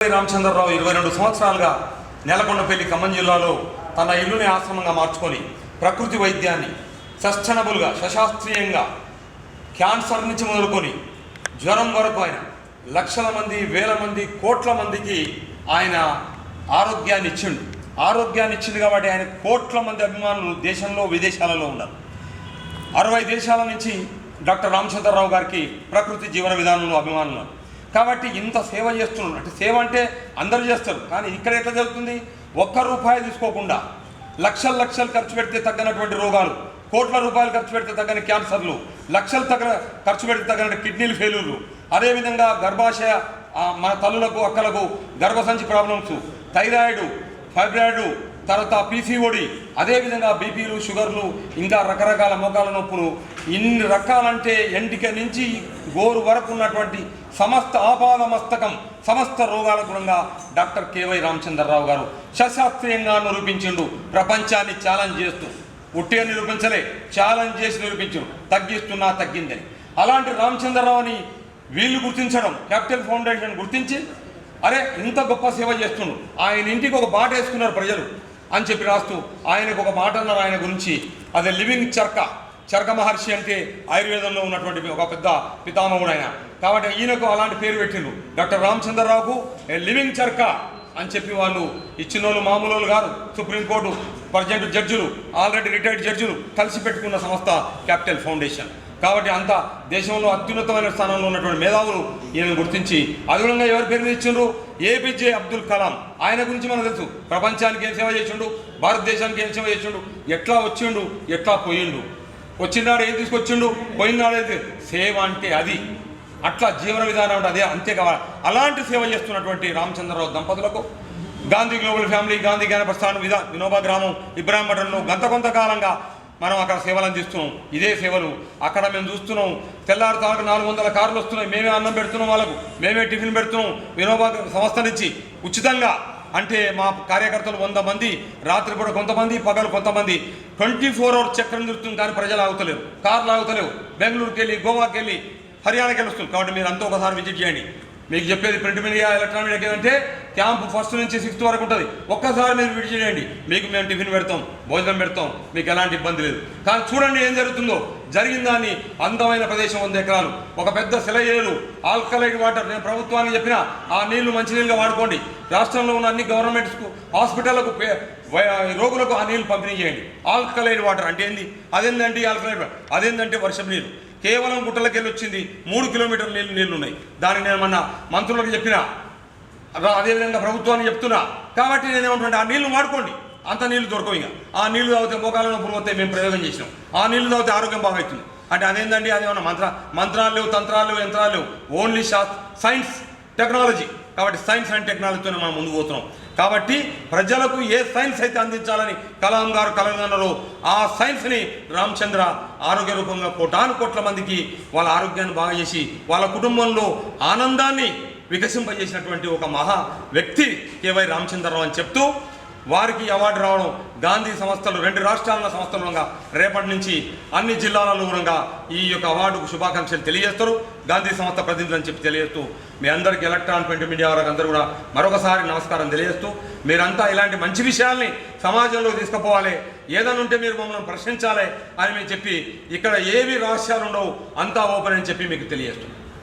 రామచంద్రరావు ఇరవై రెండు సంవత్సరాలుగా నెలకొండపల్లి ఖమ్మం జిల్లాలో తన ఇల్లుని ఆశ్రమంగా మార్చుకొని ప్రకృతి వైద్యాన్ని సస్టైనబుల్గా సశాస్త్రీయంగా క్యాన్సర్ నుంచి మొదలుకొని జ్వరం వరకు ఆయన లక్షల మంది వేల మంది కోట్ల మందికి ఆయన ఆరోగ్యాన్ని ఇచ్చిండు. ఆరోగ్యాన్ని ఇచ్చింది కాబట్టి ఆయన కోట్ల మంది అభిమానులు దేశంలో విదేశాలలో ఉన్నారు. అరవై దేశాల నుంచి డాక్టర్ రామచంద్రరావు గారికి ప్రకృతి జీవన విధానంలో అభిమానులు కాబట్టి ఇంత సేవ చేస్తున్నాడు అంటే సేవ అంటే అందరూ చేస్తారు. కానీ ఇక్కడ ఎట్లా జరుగుతుంది? ఒక్క రూపాయి తీసుకోకుండా లక్షలు లక్షలు ఖర్చు పెడితే తగ్గనటువంటి రోగాలు కోట్ల రూపాయలు ఖర్చు పెడితే తగ్గని క్యాన్సర్లు లక్షలు తగ్గ ఖర్చు పెడితే తగ్గన కిడ్నీలు ఫెయిల్యూర్లు అదేవిధంగా గర్భాశయ మన తల్లులకు అక్కలకు గర్భసంచి ప్రాబ్లమ్స్ థైరాయిడ్ ఫైబ్రాయిడ్ తర్వాత పీసీఓడి అదేవిధంగా బీపీలు షుగర్లు ఇంకా రకరకాల మోకాల నొప్పులు. ఇన్ని రకాలంటే ఎంటిక నుంచి గోరు వరకు ఉన్నటువంటి సమస్త ఆపాద మస్తకం సమస్త రోగాల గుణంగా డాక్టర్ కేవై రామచంద్రరావు గారు సశాస్త్రీయంగా నిరూపించిండు. ప్రపంచాన్ని ఛాలెంజ్ చేస్తూ ఉట్టిగా నిరూపించలే ఛాలెంజ్ చేసి నిరూపించు తగ్గిస్తున్నా తగ్గిందని అలాంటి రామచంద్రరావుని వీళ్ళు గుర్తించడం క్యాపిటల్ ఫౌండేషన్ గుర్తించి అరే ఇంత గొప్ప సేవ చేస్తుండు. ఆయన ఇంటికి ఒక బాట వేసుకున్నారు ప్రజలు. అని చెప్పి రాస్తూ ఆయనకు ఒక మాట అన్నారు ఆయన గురించి. అదే లివింగ్ చర్క చర్క మహర్షి అంటే ఆయుర్వేదంలో ఉన్నటువంటి ఒక పెద్ద పితామహుడు ఆయన. కాబట్టి ఈయనకు అలాంటి పేరు పెట్టిండు డాక్టర్ రామచంద్రరావుకు ఏ లివింగ్ చర్క అని చెప్పి వాళ్ళు ఇచ్చిన వాళ్ళు మామూలు వాళ్ళు కాదు సుప్రీంకోర్టు ప్రజెంట్ జడ్జిలు ఆల్రెడీ రిటైర్డ్ జడ్జిలు కలిసి పెట్టుకున్న సంస్థ క్యాపిటల్ ఫౌండేషన్. కాబట్టి అంత దేశంలో అత్యున్నతమైన స్థానంలో ఉన్నటువంటి మేధావులు ఈయనను గుర్తించి అదుగుణంగా ఎవరి పేరు మీద ఇచ్చిండ్రు? ఏపీజే అబ్దుల్ కలాం. ఆయన గురించి మనకు తెలుసు. ప్రపంచానికి ఏం సేవ చేసిండు? భారతదేశానికి ఏం సేవ చేసిండు? ఎట్లా వచ్చిండు? ఎట్లా పోయిండు? వచ్చినాడు ఏం తీసుకొచ్చిండు? పోయినాడు ఏది? సేవ అంటే అది. అట్లా జీవన విధానం అంటే అదే అంతే కావాలి. అలాంటి సేవ చేస్తున్నటువంటి రామచంద్రరావు దంపతులకు గాంధీ గ్లోబల్ ఫ్యామిలీ గాంధీ జ్ఞాన ప్రస్థానం విధా వినోబా గ్రామం ఇబ్రాహిం మఠంలో గంత కొంతకాలంగా మనం అక్కడ సేవలు అందిస్తున్నాం ఇదే సేవలు. అక్కడ మేము చూస్తున్నాం. తెల్లారుతాలకు నాలుగు వందల కార్లు వస్తున్నాయి. మేమే అన్నం పెడుతున్నాం వాళ్ళకు. మేమే టిఫిన్ పెడుతున్నాం. వినోబా సంస్థ నుంచి ఉచితంగా. అంటే మా కార్యకర్తలు వంద మంది రాత్రి కూడా కొంతమంది పగలు కొంతమంది. ట్వంటీ ఫోర్ అవర్స్ చక్రం తిరుగుతుంది. కానీ ప్రజలు ఆగుతలేరు. కార్లు ఆగుతలేవు. బెంగళూరుకి వెళ్ళి గోవాకి వెళ్ళి హర్యానాకి వెళ్ళి వస్తుంది కాబట్టి మీరు అంతా ఒకసారి విజిట్ చేయండి. మీకు చెప్పేది ప్రింట్ మీడియా ఎలక్ట్రానిక్ మీడియా ఏంటంటే క్యాంప్ ఫస్ట్ నుంచి సిక్స్త్ వరకు ఉంటుంది. ఒక్కసారి మీరు విడి చేయండి. మీకు మేము టిఫిన్ పెడతాం భోజనం పెడతాం మీకు ఎలాంటి ఇబ్బంది లేదు. కానీ చూడండి ఏం జరుగుతుందో. జరిగిన దాన్ని అందమైన ప్రదేశం వంద ఎకరాలు. ఒక పెద్ద సెలయేలు ఆల్కలైడ్ వాటర్ నేను ప్రభుత్వానికి చెప్పిన ఆ నీళ్ళు మంచినీళ్ళుగా వాడుకోండి. రాష్ట్రంలో ఉన్న అన్ని గవర్నమెంట్ హాస్పిటళ్ళకు రోగులకు ఆ నీళ్ళు పంపిణీ చేయండి. ఆల్కలైడ్ వాటర్ అంటే ఏంది? అదేందండి ఆల్కలైడ్ వాటర్ అదేందంటే వర్షం నీరు. కేవలం గుట్టలకెళ్ళి వచ్చింది మూడు కిలోమీటర్ల నీళ్ళు నీళ్ళు ఉన్నాయి దానికి నేను మన మంత్రులకు చెప్పిన? అదేవిధంగా ప్రభుత్వాన్ని చెప్తున్నా? కాబట్టి నేను ఆ నీళ్ళు వాడుకోండి. అంత నీళ్ళు దొరకవు ఇక. ఆ నీళ్ళు తాగితే మోకాళ్ళ నొప్పులు మేము ప్రయోగం చేసినాం. ఆ నీళ్ళు తాగితే ఆరోగ్యం బాగా అవుతుంది అంటే అదేందండి? అదేమన్నా మంత్ర మంత్రాలు లేవు తంత్రాలు యంత్రాలు ఓన్లీ శాస్ సైన్స్ టెక్నాలజీ కాబట్టి సైన్స్ అండ్ టెక్నాలజీతోనే మనం ముందుకు పోతున్నాం. కాబట్టి ప్రజలకు ఏ సైన్స్ అయితే అందించాలని కలాం గారు కలగన్నారు ఆ సైన్స్ని రామచంద్ర ఆరోగ్య రూపంగా కోటాను కోట్ల మందికి వాళ్ళ ఆరోగ్యాన్ని బాగా చేసి వాళ్ళ కుటుంబంలో ఆనందాన్ని వికసింపజేసినటువంటి ఒక మహా వ్యక్తి కేవై రామచంద్రరావు అని చెప్తూ వారికి అవార్డు రావడం గాంధీ సంస్థలు రెండు రాష్ట్రాల సంస్థలుగా రేపటి నుంచి అన్ని జిల్లాలలో కూడా ఈ యొక్క అవార్డుకు శుభాకాంక్షలు తెలియజేస్తారు. గాంధీ సంస్థ ప్రతినిధులు అని చెప్పి తెలియజేస్తూ మీ అందరికీ ఎలక్ట్రాన్ ప్రింట్ మీడియా వారికి అందరూ కూడా మరొకసారి నమస్కారం తెలియజేస్తూ మీరంతా ఇలాంటి మంచి విషయాల్ని సమాజంలో తీసుకుపోవాలి. ఏదైనా ఉంటే మీరు మమ్మల్ని ప్రశ్నించాలి అని మేము చెప్పి ఇక్కడ ఏవి రహస్యాలు ఉండవు అంతా ఓపెన్ అని చెప్పి మీకు తెలియజేస్తున్నాం.